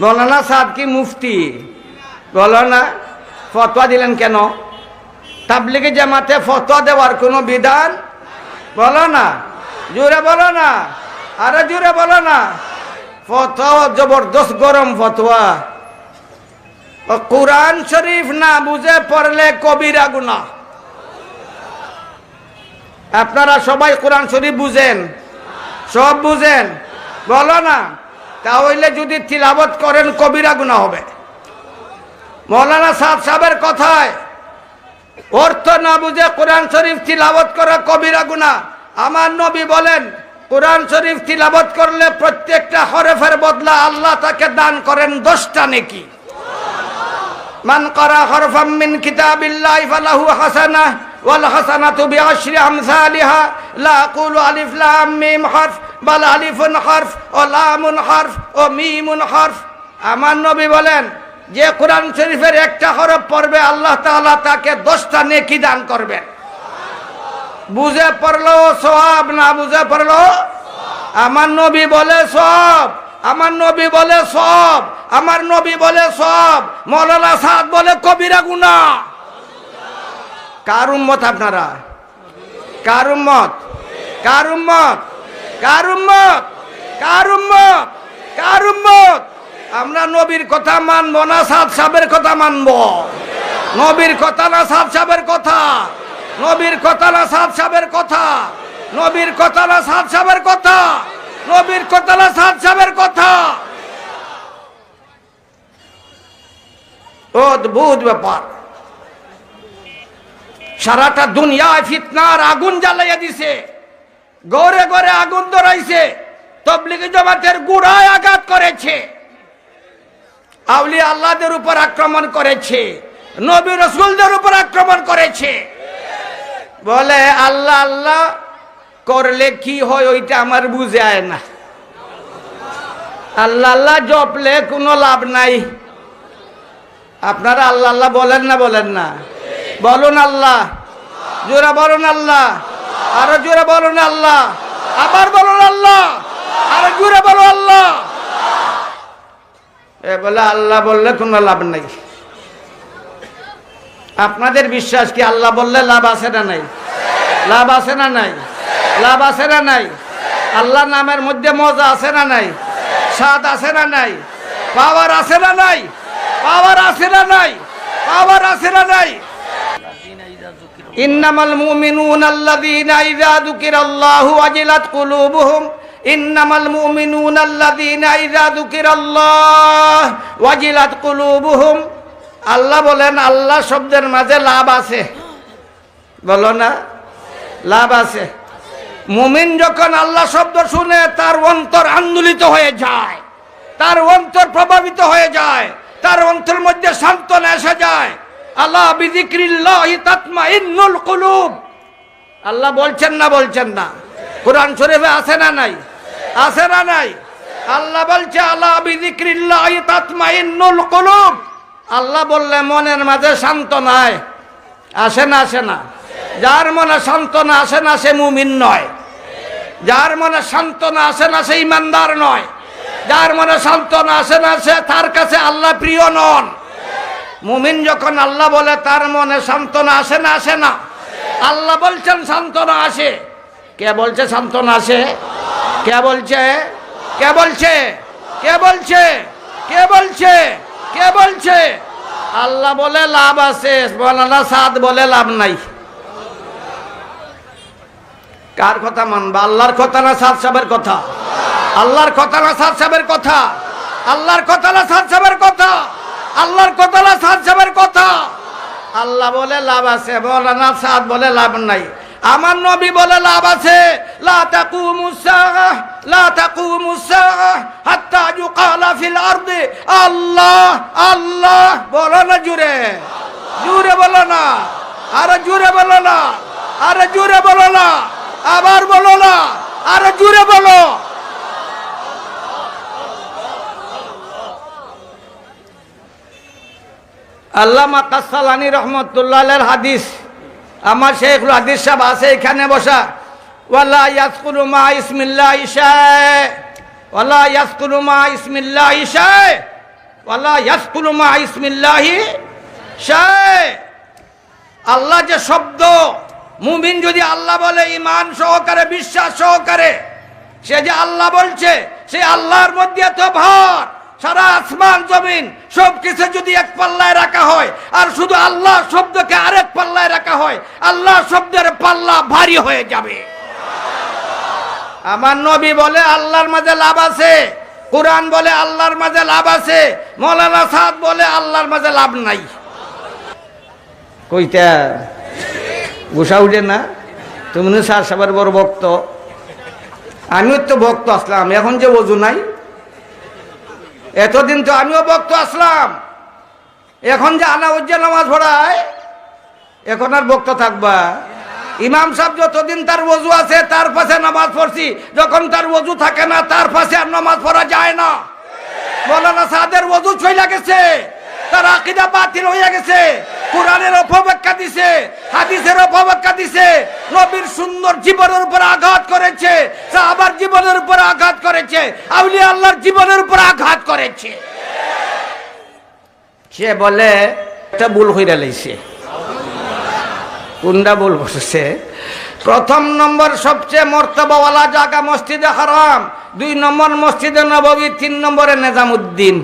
মৌলানা সাদ কি মুফতি? বলো না ফতোয়া দিলেন কেন? তাবলিগে জামাতে ফতোয়া দেওয়ার কোনো বিধান বলো না। জোরে বলো না। আরে জোরে বলো না। ফতোয়া জবরদস্ত গরম ফতোয়া। কোরআন শরীফ না বুঝে পড়লে কবিরা গুনাহ। আপনারা সবাই কোরআন শরীফ বুঝেন? সব বুঝেন? বলো না। তাহলে যদি তিলাবত করেন কবিরা গুণা হবে। মৌলানা সাদ সাহেবের কথায়, অর্থ না বুঝে কোরআন শরীফ তিলাবত করা কবিরা গুণা আমার নবী বলেন, কোরআন শরীফ তিলাবত করলে প্রত্যেকটা হরেফের বদলা আল্লাহ তাকে দান করেন দশটা নেকি। মান করা হরফাম মিন কিতাবিল্লাহি ফালাহু হাসানাহ। ওয়াল হাসানাতু বিআশরি আমসালিহা লা আকুলু আলিফ লাম মিম হরফ বাল আলিফুন হরফ ও লামুন হরফ ও মিমুন হরফ আমার নবী বলেন, যে কোরআন শরীফের একটা হরফ পড়বে, আল্লাহ তাআলা তাকে দশটা নেকি দান করবেন। বুঝে পড়ল সওয়াব না বুঝে পড়ল? আমার নবী বলে সব আমার নবী বলে সব আমার নবী বলে সব মৌলানা সাদ বলে কবিরা গুনা কার উম্মত আপনারা? কার উম্মত? কার উম্মত? কার উম্মত? কার উম্মত? কার উম্মত? আমরা নবীর কথা মানবো না, সাদ সাহেবের কথা মানবো। নবীর কথা না, সাদ সাহেবের কথা। নবীর কথা না, সাদ সাহেবের কথা। নবীর কথা না, সাদ সাহেবের কথা। নবীর কথা না, সাদ সাহেবের কথা। অদ্ভুত ব্যাপার। সারাটা দুনিয়ায় ফিতনার আগুন জ্বালাইয়া দিছে। গড়ে গড়ে আগুন ধরাইছে। তবলিগি জমাতের গুড়ায় আঘাত করেছে। আউলি আল্লাহদের উপর আক্রমণ করেছে। নবী রসুলদের উপর আক্রমণ করেছে। বলে, আল্লাহ আল্লাহ, করলে কি হয় ওইটা আমার বুঝে আয় না। আল্লাহ আল্লাহ, জপলে কোনো লাভ নাই। আপনারা আল্লাহ আল্লাহ বলেন না বলেন না। বলুন আল্লাহ। জোরা বলুন আল্লাহ। আরও জোরে বলুন আল্লাহ। আবার বলুন আল্লাহ। আরও জোরে বলো আল্লাহ। এ বলে আল্লাহ বললে কোনো লাভ নাই। আপনাদের বিশ্বাস কি আল্লাহ বললে লাভ আছে না নাই? লাভ আছে না নাই? লাভ আছে না নাই? আল্লাহ নামের মধ্যে মজা আছে না নাই? স্বাদ আছে না নাই? পাওয়ার আছে না নাই? পাওয়ার আছে না নাই? পাওয়ার আছে না নাই? ইন্নামাল মুমিনুন আল্লাযীনা ইযা যুকিরাল্লাহু ওয়াজিলাত কুলুবুহুম। ইন্নামাল মুমিনুন আল্লাযীনা ইযা যুকিরাল্লাহ ওয়াজিলাত কুলুবুহুম। আল্লাহ বলেন, আল্লাহ শব্দের মাঝে লাভ আছে। বলো না, লাভ আছে। মুমিন যখন আল্লাহ শব্দ শুনে, তার অন্তর আন্দোলিত হয়ে যায়, তার অন্তর প্রভাবিত হয়ে যায়, তার অন্তর মধ্যে সান্ত্বনা এসে যায় আল্লাহ আল্লাহ বলছেন না বলছেন না। কোরআন শরীফে আছে না নাই? আছে না নাই? আল্লাহ বলছে, আল্লাহ কুলুব। আল্লাহ বললে মনের মাঝে সান্ত্বনায়। আসে না আসে না। যার মনে সান্ত্বনা আসে না, সে মুমিন নয়। যার মনে সান্ত্বনা আসে না, সে ইমানদার নয়। যার মনে সান্ত্বনা আসে না, সে তার কাছে আল্লাহ প্রিয় নন। মুমিন যখন আল্লাহ বলে, তার মনে সান্ত্বনা আসে না আসে না? আল্লাহ বলছেন, সান্ত্বনা আসে। কে বলছে সান্ত্বনা আসে? কে বলছে? কে বলছে? কে বলছে? কে বলছে? কে বলছে? আল্লাহ বলে, লাভ আছে। বলানা সাদ বলে, লাভ নাই। কার কথা মানবা? আল্লাহর কথা না সাদ সাহেবের কথা? আল্লাহর কথা না সাদ সাহেবের কথা? আল্লাহর কথা না সাদ সাহেবের কথা? আল্লাহর কথা না সাদ সাহেবের কথা। আল্লাহ বলে লাভ আছে বলানা সাদ বলে লাভ নাই। আমার নবী বলে লাভ আছে, লা লা আল্লাহ আল্লাহ, বলো না না। আরে জুড়ে বলো না। আরে বলো না। আবার বলো না। আরে জুড়ে বলো। আল্লামা কাসালানি রহমতুল্লাহ হাদিস। আমার শেখুল হাদিস সাহেব আছে এখানে বসা। ওয়ালা ইয়াসকুলু মা ইসমিল্লাহ ইশায় ওয়ালা ইয়াসকুলু মা ইসমিল্লাহ ইশায় ওয়ালা ইয়াসকুলু মা ইসমিল্লাহি শাই। আল্লাহ যে শব্দ, মুমিন যদি আল্লাহ বলে ইমান সহকারে, বিশ্বাস সহকারে, সে যে আল্লাহ বলছে, সে আল্লাহর মধ্যে এত ভর। সারা আসমান জমিন সব কিছু যদি এক পাল্লায় রাখা হয়, আর শুধু আল্লাহ শব্দকে আরেক পাল্লায় রাখা হয়, আল্লাহ শব্দের পাল্লা ভারী হয়ে যাবে। আমার নবী বলে, আল্লাহর মাঝে লাভ আছে। কোরআন বলে, আল্লাহর মাঝে লাভ আছে। মৌলানা সাদ বলে, আল্লাহর মাঝে লাভ নাই। কইতা, গুসা উঠে না? তুমি সার সাবার বড় ভক্ত। আমিও তো ভক্ত আসলাম, এখন যে ওজু নাই এতদিন তো আমিও বক্ত আসলাম। এখন যে আলাউজ্জা নামাজ পড়ায়, এখন আর বক্ত থাকবা। ইমাম সাহেব যতদিন তার ওজু আছে, তার পাশে নামাজ পড়ছি। যখন তার ওজু থাকে না, তার পাশে আর নামাজ পড়া যায় না। মৌলানা সাদের ওজু চলে গেছে। তার আকিদা বাতিল হয়ে গেছে। কোরআনের অপব্যাখ্যা দিছে, হাদিসের অপব্যাখ্যা দিছে। নবীর সুন্দর জীবনের উপর আঘাত করেছে, সাহাবার জীবনের উপর আঘাত করেছে, আউলিয়া আল্লাহর জীবনের উপর আঘাত করেছে। সে বলে, একটা ভুল হইরা লাইছে। কোনটা ভুল বসেছে? প্রথম নম্বর সবচেয়ে মর্তবাওয়ালা জায়গা মসজিদে হারাম, দুই নম্বর মসজিদে নববী, তিন নম্বরে নেজামুদ্দিন।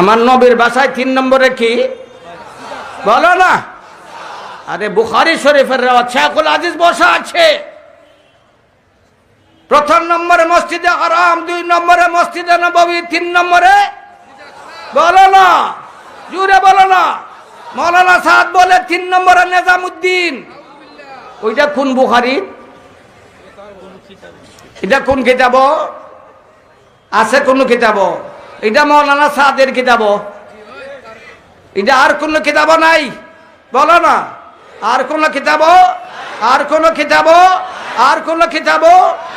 আমার নবীর বাসায় তিন নম্বরে কি? বলো না। আরে বুখারি শরীফের শেখুল আজিজ বসা আছে। প্রথম নম্বরে মসজিদে হারাম, দুই নম্বরে মসজিদে নববী, তিন নম্বরে বলো না। জুড়ে বলো না। মৌলানা সাদ বলে তিন নম্বরে নেজামুদ্দিন। ওইটা কোন বুখারি? এটা কোন কিতাব? আছে কোন কিতাব? এটা মৌলানা সাদের কিতাব এটা আর কোন কিতাব নাই। বলো না। আর কোন কিতাব আর কোন কিতাব আর কোন কিতাব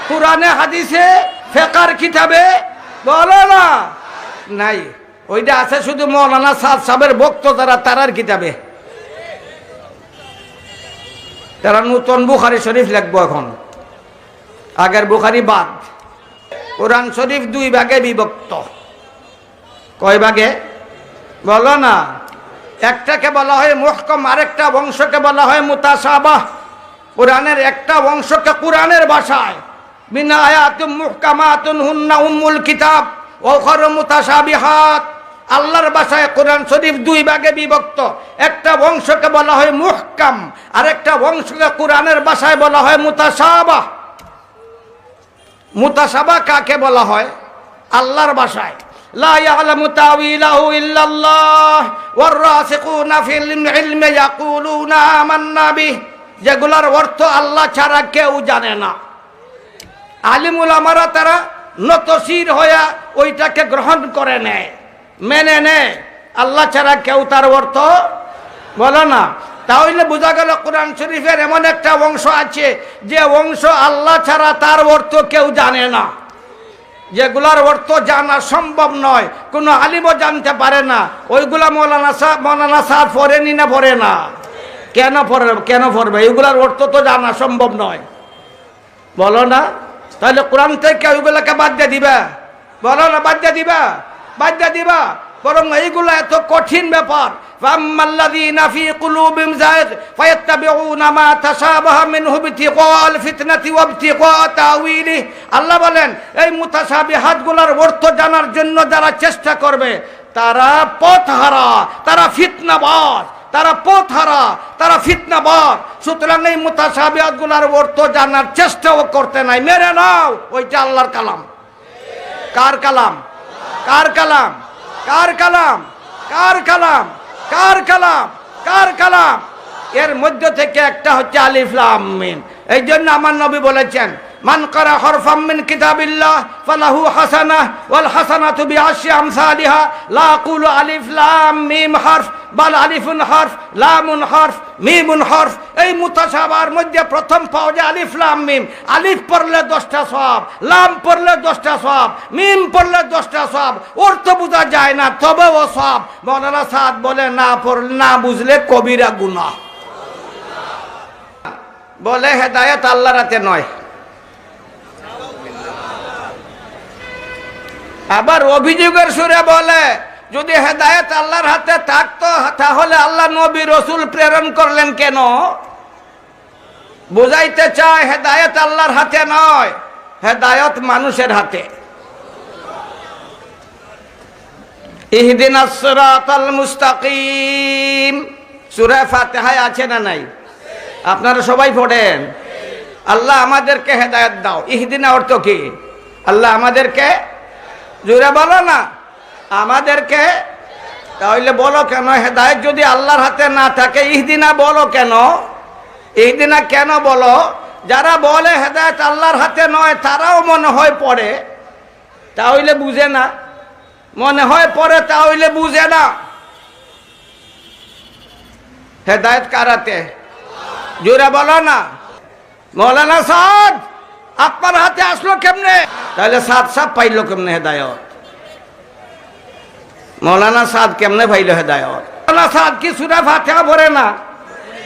কোরআনে, হাদিসে, ফেকার কিতাবে? বলো না। নাই। ওইটা আছে শুধু মৌলানা সাদ সাহেবের ভক্ত যারা, তারার কিতাবে। তারা নূতন বুখারি শরীফ লিখব এখন। আগের বুখারি বাদ। কোরআন শরীফ দুই ভাগে বিভক্ত। কয় ভাগে? বলো না। একটাকে বলা হয় মুহকম, আরেকটা বংশকে বলা হয় মুতাসাবাহ। কোরআনের একটা বংশকে কোরআনের ভাষায়। মিনা আয়াতুম মুহকামাতুন হুন্না উম্মুল কিতাব ওখর মুতাসাবিহাত আল্লাহর ভাষায় কোরআন শরীফ দুই ভাগে বিভক্ত। একটা বংশকে বলা হয় মুহকাম, আরেকটা বংশকে কোরআনের ভাষায় বলা হয় মুতাসাবাহ। মুতাসাবা কাকে বলা হয়? আল্লাহর ভাষায়। لا يعلم تاويله الا الله والراسخون في العلم يقولون آمنا به যেগুলার অর্থ আল্লাহ ছাড়া কেউ জানে না আলিমুল আমারা তারা নতশির হইয়া ওইটাকে গ্রহণ করে নেয় মেনে নেয় আল্লাহ ছাড়া কেউ তার অর্থ বলে না তাহলে বোঝা গেল কোরআন শরীফের এমন একটা অংশ আছে যে অংশ আল্লাহ ছাড়া তার অর্থ কেউ জানে না যেগুলার অর্থ জানা সম্ভব নয়, কোনো আলিমও জানতে পারে না। ওইগুলা মৌলানা সাহ মৌলানা সাহ পড়েনি না পড়ে না? কেন পড়ে, কেন পড়বে? এইগুলার অর্থ তো জানা সম্ভব নয়। বলো না। তাহলে কোরআন থেকে ওইগুলাকে বাদ দিয়ে দিবে। বলো না, বাদ দিয়ে দিবা? বাদ দিয়ে দিবা? বরং এইগুলো এত কঠিন ব্যাপার। আল্লাহ বলেন, এই মুতাসাবিহাত হাতগুলার অর্থ জানার জন্য যারা চেষ্টা করবে, তারা পথ হারা তারা ফিতনাবাজ, তারা পথ হারা তারা ফিতনাবাদ সুতরাং এই মুতাসাবিয়াতগুলার অর্থ জানার চেষ্টাও করতে নাই। মেরে নাও, ওইটা আল্লাহর কালাম। কার কালাম? কার কালাম? কার কালাম? কার কালাম? কার কালাম? কার কালাম? এর মধ্য থেকে একটা হচ্ছে আলিফলামিন এই জন্য আমার নবী বলেছেন, মান করা হরফাম মিন কিতাবিল্লাহ ফালাহু হাসানা ওয়াল হাসানা তুবি আমসালিহা লা আকুলু আলিফ লাম মিম হরফ। বাল আলিফুন হরফ, লামুন হরফ, মিমুন হরফ, এই মুতাসাবার মধ্যে প্রথম পাওয়া যায় আলিফ, লাম, মিম। আলিফ পড়লে দশটা সব লাম পড়লে দশটা সব মিম পড়লে দশটা সব অর্থ বোঝা যায় না তবে ও সব মৌলানা সাদ বলে, না পড়লে, না বুঝলে কবিরা গুনা বলে, হেদায়ত আল্লাহ রাতে নয়। আবার অভিযোগের সুরে বলে যদি হেদায়েত আল্লাহর হাতে থাকতো, তাহলে আল্লাহ নবী রসুল প্রেরণ করলেন কেন? বুঝাইতে চায়, হেদায়েত আল্লাহর হাতে নয়, হেদায়ত মানুষের হাতে। ইহদিন মুস্তাকিম। সূরা ফাতিহায় আছে না নাই? আপনারা সবাই পড়েন। আল্লাহ আমাদেরকে হেদায়েত দাও। ইহদিনা অর্থ কি? আল্লাহ আমাদেরকে জুড়ে বলো না। আমাদেরকে, তাহলে বলো কেন? হেদায়েত যদি আল্লাহর হাতে না থাকে, ইহদিনা বলো কেন? ইহদিনা কেন বলো? যারা বলে হেদায়েত আল্লাহর হাতে নয়, তারাও মনে হয় পড়ে। তাহলে বুঝে না। মনে হয় পরে তাহলে বুঝে না। হেদায়ত কারাতে? জোরে বলো না। মৌলানা সাদ, আপনার হাতে আসলো কেমনে? তাহলে সাদ সাপ পাইলো কেমনে হেদায়ত? মৌলানা সাদ কেমনে ভাইল হেদায়ত? মৌলানা সাদ কি সুরা ফাতেহা ভরে না?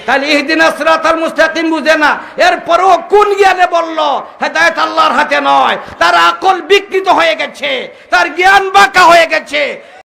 তাহলে ইহদিন আসরাতাল মুস্তাকিম বুঝে না। এরপরও কোন জ্ঞানে বলল, হেদায়ত আল্লাহর হাতে নয়। তার আকল বিকৃত হয়ে গেছে, তার জ্ঞান বাঁকা হয়ে গেছে।